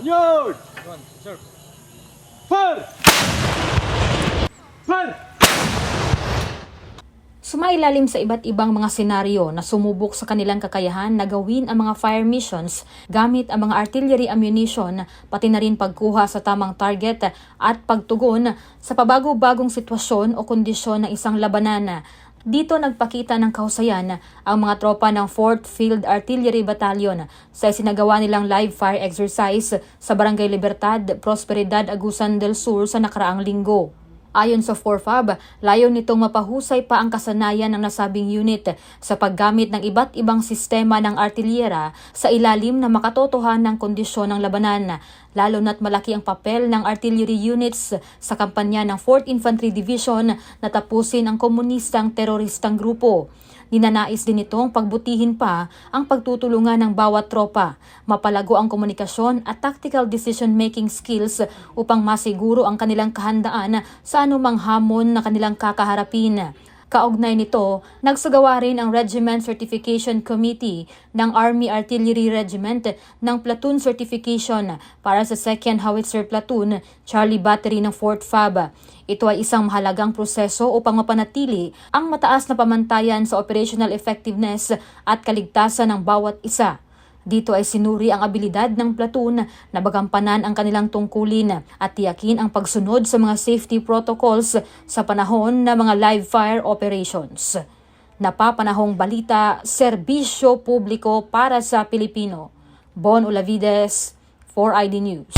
Yun! Yun, sir. Fire! Fire! Sumailalim sa iba't ibang mga senaryo na sumubok sa kanilang kakayahan na gawin ang mga fire missions gamit ang mga artillery ammunition pati na rin pagkuha sa tamang target at pagtugon sa pabago-bagong sitwasyon o kondisyon ng isang labanan. Dito nagpakita ng kahusayan ang mga tropa ng 4th Field Artillery Battalion sa isinagawa nilang live fire exercise sa Barangay Libertad, Prosperidad, Agusan del Sur sa nakaraang linggo. Ayon sa 4FAB, layo nitong mapahusay pa ang kasanayan ng nasabing unit sa paggamit ng iba't ibang sistema ng artilyera sa ilalim na makatotohan ng kondisyon ng labanan, lalo na't malaki ang papel ng artillery units sa kampanya ng 4th Infantry Division na tapusin ang komunistang teroristang grupo. Ninanais din itong pagbutihin pa ang pagtutulungan ng bawat tropa, mapalago ang komunikasyon at tactical decision-making skills upang masiguro ang kanilang kahandaan sa anumang hamon na kanilang kakaharapin. Kaugnay nito, nagsagawa rin ang Regiment Certification Committee ng Army Artillery Regiment ng Platoon Certification para sa 2nd Howitzer Platoon, Charlie Battery ng Fort Fab. Ito ay isang mahalagang proseso upang mapanatili ang mataas na pamantayan sa operational effectiveness at kaligtasan ng bawat isa. Dito ay sinuri ang abilidad ng platoon na bagampanan ang kanilang tungkulin at tiyakin ang pagsunod sa mga safety protocols sa panahon ng mga live fire operations. Napapanahong balita, serbisyo publiko para sa Pilipino. Bon Olavides, 4ID News.